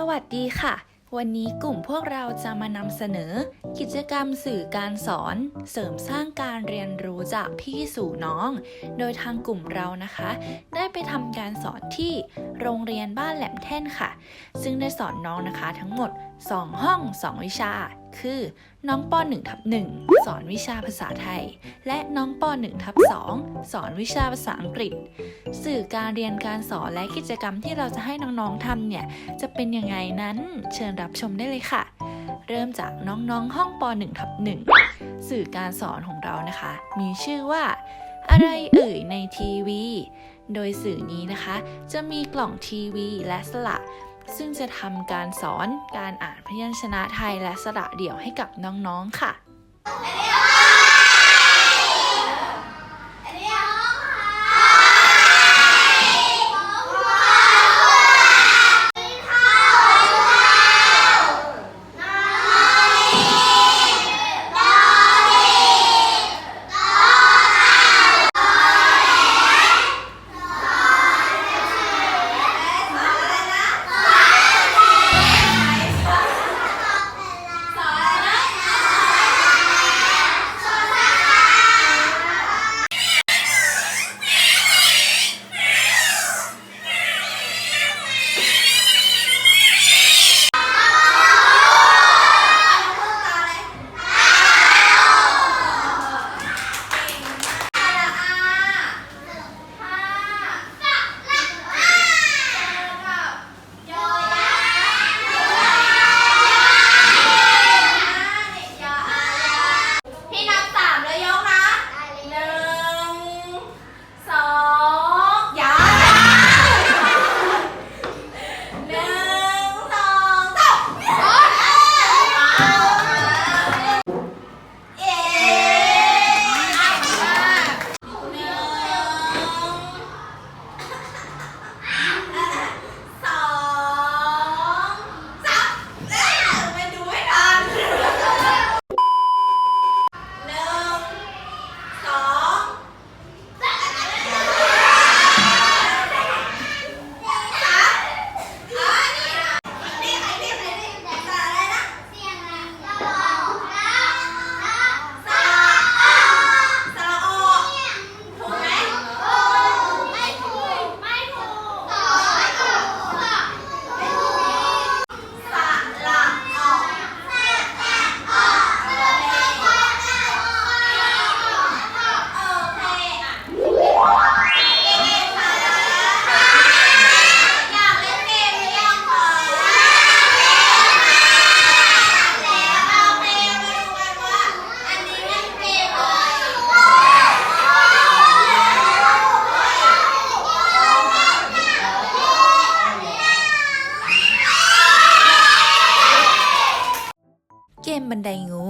สวัสดีค่ะ วันนี้กลุ่มพวกเราจะมานำเสนอ กิจกรรมสื่อการสอน เสริมสร้างการเรียนรู้จากพี่สู่น้อง โดยทางกลุ่มเรานะคะ ได้ไปทำการสอนที่โรงเรียนบ้านแหลมแท่นค่ะ ซึ่งได้สอนน้องนะคะทั้งหมด 2 ห้อง 2 วิชา คือน้องป .1 ทับ1สอนวิชาภาษาไทย และน้องป .1 ทับ2สอนวิชาภาษาอังกฤษ สื่อการเรียนการสอนและกิจกรรมที่เราจะให้น้องๆทำเนี่ย จะเป็นยังไงนั้นเชิญรับชมได้เลยค่ะ เริ่มจากน้องๆ ห้องป .1 ทับ1สื่อการสอนของเรานะคะ มีชื่อว่า อะไรเอ่ยในทีวีโดยสื่อนี้นะคะ จะมีกล่องทีวีและสระ ซึ่งจะทำการสอนการอ่านพยัญชนะไทยและสระเดี่ยวให้กับน้อง ๆ ค่ะ บันไดงู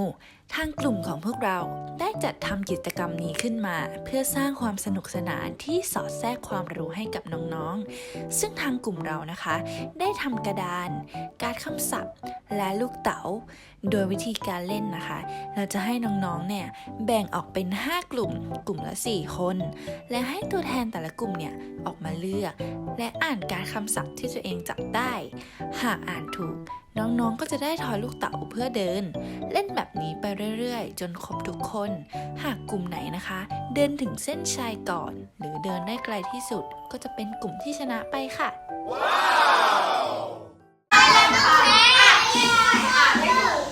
ทางกลุ่มของพวกเราได้จัดทำกิจกรรมนี้ขึ้นมา เพื่อสร้างความสนุกสนานที่สอดแทรกความรู้ให้กับน้องๆ ซึ่งทางกลุ่มเรานะคะ ได้ทำกระดาน การคำศัพท์ และลูกเต๋า โดยวิธีการเล่นนะคะ เราจะให้น้องๆ เนี่ยแบ่งออกเป็น 5 กลุ่ม กลุ่มละ 4 คน และให้ตัวแทนแต่ละกลุ่มเนี่ยออกมาเลือก และอ่านการคำศัพท์ที่ตัวเองจับได้ หากอ่านถูก น้องๆ ก็จะได้ทอยลูกเต๋าเพื่อเดิน เล่นแบบนี้ไปเรื่อยๆ จนครบทุกคน หากกลุ่มไหนนะคะ เดินถึงเส้นชัยก่อน หรือเดินได้ไกลที่สุด ก็จะเป็นกลุ่มที่ชนะไปค่ะ อ่านไม่ถูก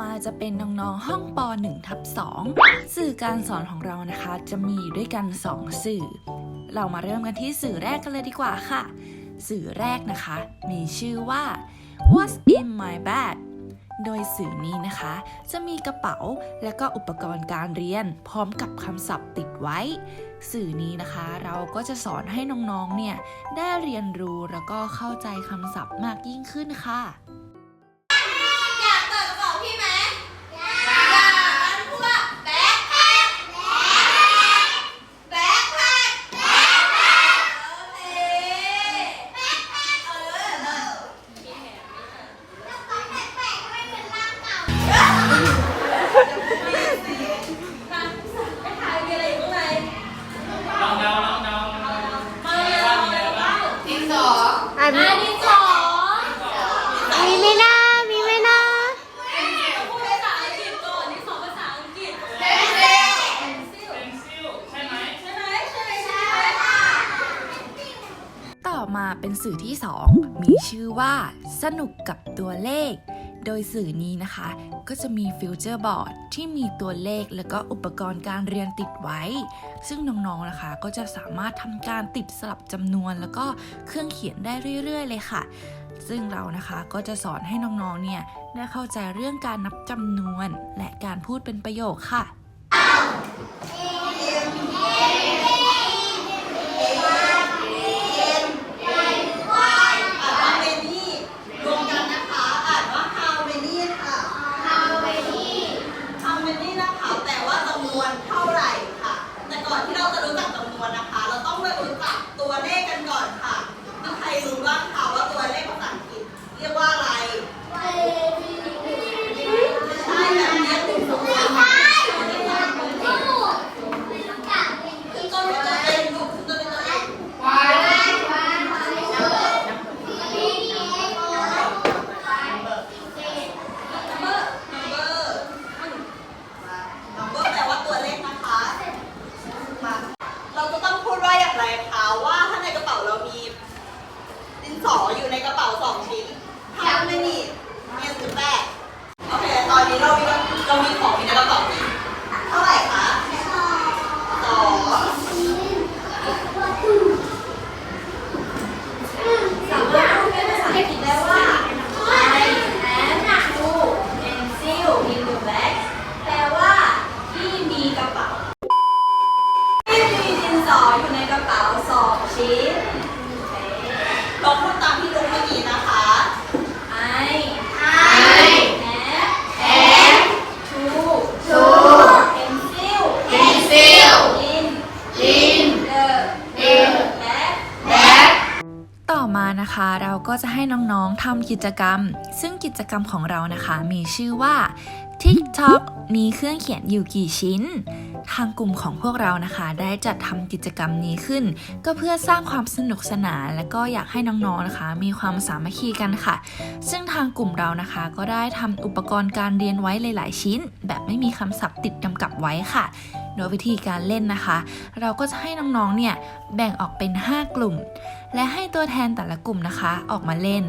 มาจะเป็นน้องๆห้องป .1 ทับ2สื่อการสอนของเรานะคะ จะมีด้วยกัน 2 สื่อ เรามาเริ่มกันที่สื่อแรกกันเลยดีกว่าค่ะ สื่อแรกนะคะ มีชื่อว่า What's in my bag โดยสื่อนี้นะคะ จะมีกระเป๋าและก็อุปกรณ์การเรียน พร้อมกับคำศัพท์ติดไว้ สื่อนี้นะคะเราก็จะสอนให้น้องๆเนี่ยได้เรียนรู้แล้วก็เข้าใจคำศัพท์มากยิ่งขึ้นค่ะ เป็นสื่อที่ 2 มีชื่อว่าสนุกกับตัวเลข โดยสื่อนี้นะคะ ก็จะมีฟิวเจอร์บอร์ดที่มีตัวเลขแล้วก็อุปกรณ์การเรียนติดไว้ ซึ่งน้องๆนะคะ ก็จะสามารถทำการติดสลับจำนวน แล้วก็เครื่องเขียนได้เรื่อย ๆ เลยค่ะ ซึ่งเรานะคะก็จะสอนให้น้องๆเนี่ยได้เข้าใจเรื่องการนับจำนวน และการพูดเป็นประโยคค่ะ อ่านว่า many รวมกันนะคะ อ่านว่า how many ค่ะ how many how many นะคะ แต่ว่าจำนวนเท่าไหร่ค่ะ แต่ก่อน ที่เราจะรู้จักจำนวนนะคะ เราต้องมารู้จักตัวเลขกันก่อนค่ะมีใครรู้บ้างคะว่าตัวเลขภาษาอังกฤษเรียกว่าอะไร ใช่แบบเนี้ยถึงสองสามคือต้นเป็นตัวเองลูกคือต้นเป็นตัวเอง วาย number number number แปลว่าตัวเลขนะคะมาเราจะต้องพูดว่าอย่างไรคะว่าถ้าในกระเป๋าเรามีดินสออยู่ในกระเป๋าสองชิ้นถ้าไม่มีเงียบหรือแปดโอเค ตอนนี้เรามีเรามีของอยู่ในกระเป๋านี้เท่าไหร่คะสองสามารถพูดเป็นภาษาอังกฤษได้ว่า I have two pencil in the bag แปลว่าที่มีกระเป๋า ที่มีดินสออยู่ในกระเป๋าสองชิ้นลองพูดตามที่ลุงเมื่อกี้นะคะ I have two pencil เป็นซิล in ลิน the ลิน bag แบก ต่อมานะคะเรา ก็จะให้น้องๆทำกิจกรรม ซึ่งกิจกรรมของเรานะคะมีชื่อว่า TikTok มีเครื่องเขียนอยู่กี่ชิ้น ทางกลุ่มของพวกเรานะคะ ได้จัดทำกิจกรรมนี้ขึ้น ก็เพื่อสร้างความสนุกสนาน และก็อยากให้น้องๆนะคะ มีความสามัคคีกันค่ะ ซึ่งทางกลุ่มเรานะคะ ก็ได้ทำอุปกรณ์การเรียนไว้หลาย ๆ ชิ้น แบบไม่มีคำศัพท์ติดกำกับไว้ค่ะ โดยวิธีการเล่นนะคะ เราก็จะให้น้องๆ เนี่ยแบ่งออกเป็น 5 กลุ่ม และให้ตัวแทนแต่ละกลุ่มนะคะออกมาเล่น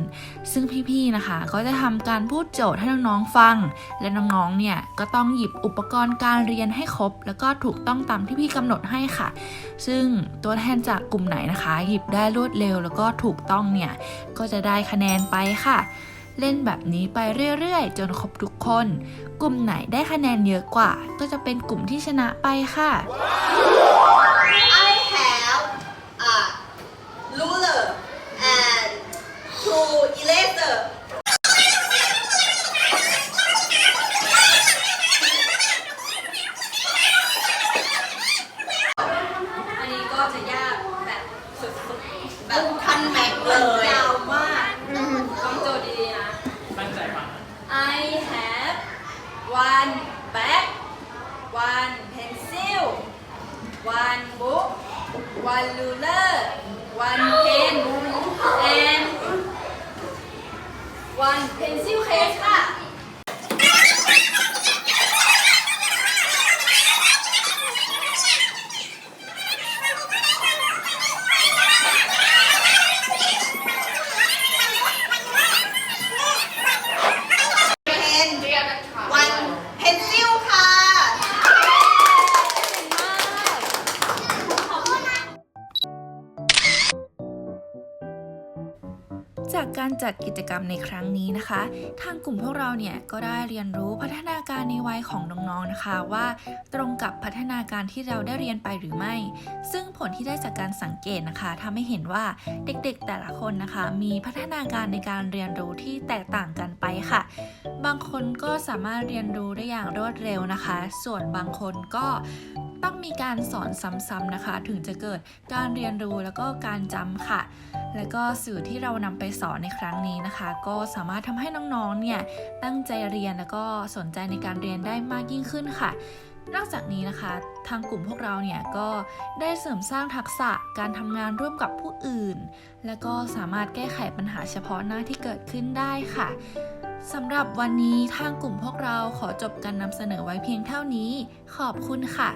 ซึ่งพี่ๆ นะคะ ก็จะทำการพูดโจทย์ให้น้องๆ ฟัง และน้องๆ เนี่ยก็ต้องหยิบอุปกรณ์การเรียนให้ครบ แล้วก็ถูกต้องตามที่พี่กำหนดให้ค่ะ ซึ่งตัวแทนจากกลุ่มไหนนะคะ หยิบได้รวดเร็ว แล้วก็ถูกต้องเนี่ยก็จะได้คะแนนไปค่ะ เล่นแบบนี้ไปเรื่อยๆ จนครบทุกคน กลุ่มไหนได้คะแนนเยอะกว่า ก็จะเป็นกลุ่มที่ชนะไปค่ะ I have a ruler and two eraser อันนี้ก็จะยากแบบสุดๆ แบบคันแม็กเลยยาวมากฟังโจทย์ดีๆนะ ตั้งใจฟัง I have one bag, one pencil, one book, one ruler, one pen, and one pencil case ค่ะ จัดกิจกรรมในครั้งนี้นะคะ ทางกลุ่มพวกเราเนี่ยก็ได้เรียนรู้พัฒนาการในวัยของน้องๆนะคะว่าตรงกับพัฒนาการที่เราได้เรียนไปหรือไม่ ซึ่งผลที่ได้จากการสังเกตนะคะทำให้เห็นว่าเด็กๆแต่ละคนนะคะ มีพัฒนาการในการเรียนรู้ที่แตกต่างกันไปค่ะ บางคนก็สามารถเรียนรู้ได้อย่างรวดเร็วนะคะ ส่วนบางคนก็ ต้องมีการสอนซ้ำๆนะคะ ถึงจะเกิดการเรียนรู้แล้วก็การจำค่ะ และก็สื่อที่เรานำไปสอนในครั้งนี้นะคะ ก็สามารถทำให้น้องๆเนี่ยตั้งใจเรียนแล้วก็สนใจในการเรียนได้มากยิ่งขึ้นค่ะนอกจากนี้นะคะ ทางกลุ่มพวกเราเนี่ยก็ได้เสริมสร้างทักษะการทำงานร่วมกับผู้อื่น และก็สามารถแก้ไขปัญหาเฉพาะหน้าที่เกิดขึ้นได้ค่ะสำหรับวันนี้ทางกลุ่มพวกเราขอจบการนำเสนอไว้เพียงเท่านี้ ขอบคุณค่ะ